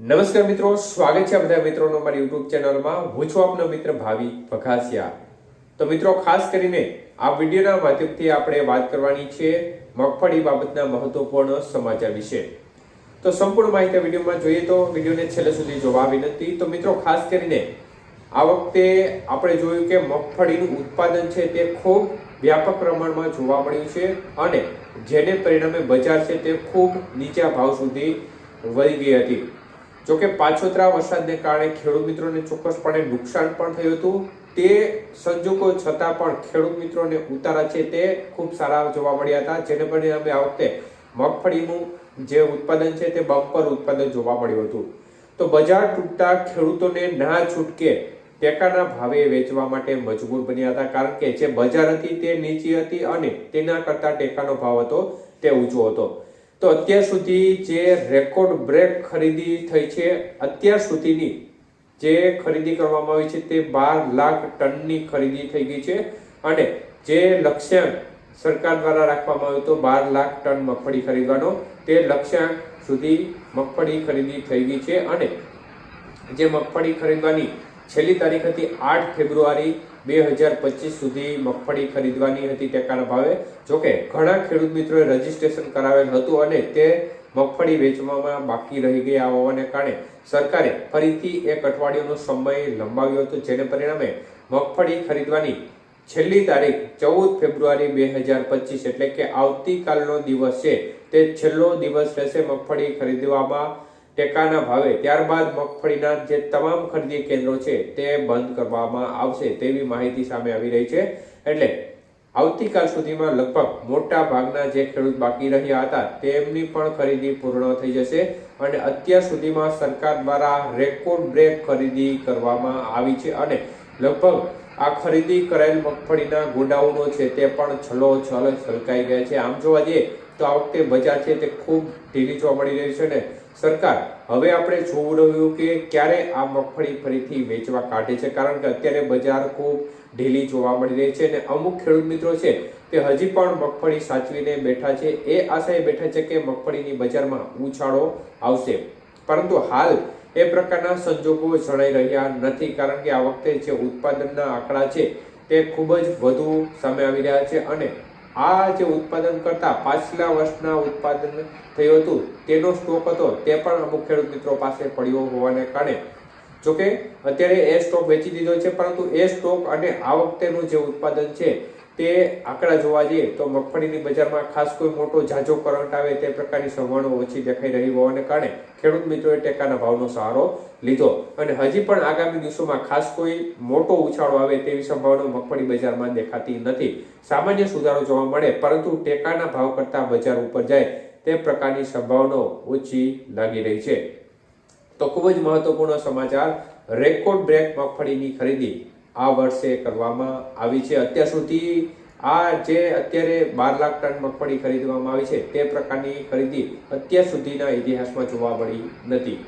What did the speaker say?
નમસ્કાર મિત્રો, સ્વાગત છે બધા મિત્રોનો મારી યુટ્યુબ ચેનલમાં. હું છું આપનો મિત્ર ભાવિ ભખાસિયા તો મિત્રો, ખાસ કરીને આ વિડીયોના માધ્યમથી આપણે વાત કરવાની છે મગફળી બાબતના મહત્વપૂર્ણ સમાચાર વિશે. તો સંપૂર્ણ માહિતી વિડીયોમાં જોઈએ તો વિડીયોને છેલ્લે સુધી જોવા વિનંતી. તો મિત્રો, ખાસ કરીને આ વખતે આપણે જોયું કે મગફળીનું ઉત્પાદન છે તે ખૂબ વ્યાપક પ્રમાણમાં જોવા મળ્યું છે અને જેને પરિણામે બજાર છે તે ખૂબ નીચા ભાવ સુધી વધી ગઈ હતી. જોકે પાછોતરા વરસાદને કારણે ખેડૂત મિત્રોને ચોક્કસપણે નુકસાન પણ થયું હતું. તે સંજોગો છતાં પણ ખેડૂત મિત્રોને ઉતારા છે તે ખૂબ સારા જોવા મળ્યા હતા, જેને પરિણામે આ વખતે મગફળીનું જે ઉત્પાદન છે તે બમ્પર ઉત્પાદન જોવા મળ્યું હતું. તો બજાર તૂટતા ખેડૂતોને ના છૂટકે ટેકાના ભાવે વેચવા માટે મજબૂર બન્યા હતા, કારણ કે જે બજાર હતી તે નીચી હતી અને તેના કરતાં ટેકાનો ભાવ હતો, તે ઊંચો હતો. તો અત્યાર સુધી જે રેકોર્ડ બ્રેક ખરીદી થઈ છે, અત્યાર સુધીની જે ખરીદી કરવામાં આવી છે તે બાર લાખ ટનની ખરીદી થઈ ગઈ છે અને જે લક્ષ્યાંક સરકાર દ્વારા રાખવામાં આવ્યો હતો બાર લાખ ટન મગફળી ખરીદવાનો, તે લક્ષ્યાંક સુધી મગફળી ખરીદી થઈ ગઈ છે અને જે મગફળી ખરીદવાની છેલ્લી તારીખ હતી આઠ ફેબ્રુઆરી બે હજાર પચીસ સુધી મગફળી ખરીદવાની હતી ટેકાના ભાવે. જોકે ઘણા ખેડૂત મિત્રોએ રજીસ્ટ્રેશન કરાવેલ હતું અને તે મગફળી વેચવામાં બાકી રહી ગયા હોવાને કારણે સરકારે ફરીથી એક અઠવાડિયાનો સમય લંબાવ્યો હતો, જેને પરિણામે મગફળી ખરીદવાની છેલ્લી તારીખ ચૌદ ફેબ્રુઆરી બે હજાર પચીસ, એટલે કે આવતીકાલનો દિવસ છે. તે છેલ્લો દિવસ રહેશે મગફળી ખરીદવામાં ટેકાના ભાવે ત્યારબાદ મગફળીના જે તમામ ખરીદી કેન્દ્રો છે તે બંધ કરવામાં આવશે તેવી માહિતી સામે આવી રહી છે. એટલે આવતીકાલ સુધીમાં લગભગ મોટા ભાગના જે ખેડૂત બાકી રહ્યા હતા તેમની પણ ખરીદી પૂર્ણ થઈ જશે અને અત્યાર સુધીમાં સરકાર દ્વારા રેકોર્ડ બ્રેક ખરીદી કરવામાં આવી છે અને લગભગ આ ખરીદી કરેલ મગફળીના ગોડાઉનો છે તે પણ છલો છલ છલકાઈ ગયા છે. આમ જોવા જઈએ તો આ વખતે બજાર છે તે ખૂબ ઢીલી જોવા મળી રહી છે ને સરકાર, હવે આપણે જોવું રહ્યું કે ક્યારે આ મગફળી ફરીથી વેચવા કાઢે છે? કારણ કે અત્યારે બજાર ખૂબ ઢીલી જોવા મળી રહી છે અને અમુક ખેડૂત મિત્રો છે તે હજી પણ મગફળી સાચવીને બેઠા છે. એ આશાએ બેઠા છે કે મગફળીની બજારમાં ઉછાળો આવશે. પરંતુ હાલ એ પ્રકારના સંજોગો જણાઈ રહ્યા નથી. કારણ કે આ વખતે જે ઉત્પાદનના આંકડા છે તે ખૂબ જ વધુ સામે આવી રહ્યા છે અને આ જે ઉત્પાદન કરતા પાછલા વર્ષના ઉત્પાદન થયું હતું, તેનો સ્ટોક હતો, તે પણ અમુક ખેડૂત મિત્રો પાસે પડ્યો હોવાને કારણે. જોકે, અત્યારે એ સ્ટોક વેચી દીધો છે, પરંતુ એ સ્ટોક અને આ વખતેનું જે ઉત્પાદન છે તે આંકડા જોવા જઈએ તો મગફળીની બજારમાં ખાસ કોઈ મોટો ઝાઝો કરંટ આવે તે પ્રકારની સંભાવના ઓછી દેખાઈ રહી હોવાને કારણે ખેડૂત મિત્રોએ ટેકાના ભાવનો સહારો લીધો. અને હજી પણ આગામી દિવસોમાં ખાસ કોઈ મોટો ઉછાળો આવે તેવી સંભાવના મગફળી બજારમાં દેખાતી નથી. સામાન્ય સુધારો જોવા મળે, પરંતુ ટેકાના ભાવ કરતા બજાર ઉપર જાય તે પ્રકારની સંભાવનાઓ ઓછી લાગી રહી છે. તો ખૂબ જ મહત્વપૂર્ણ સમાચાર, રેકોર્ડ બ્રેક મગફળીની ખરીદી. આ વર્ષે કરવામાં આવી છે. અત્યાર સુધી આ જે અત્યારે બાર લાખ ટન મગફળી ખરીદવામાં આવી છે, તે પ્રકારની ખરીદી અત્યાર સુધીના ઇતિહાસમાં જોવા મળી નથી.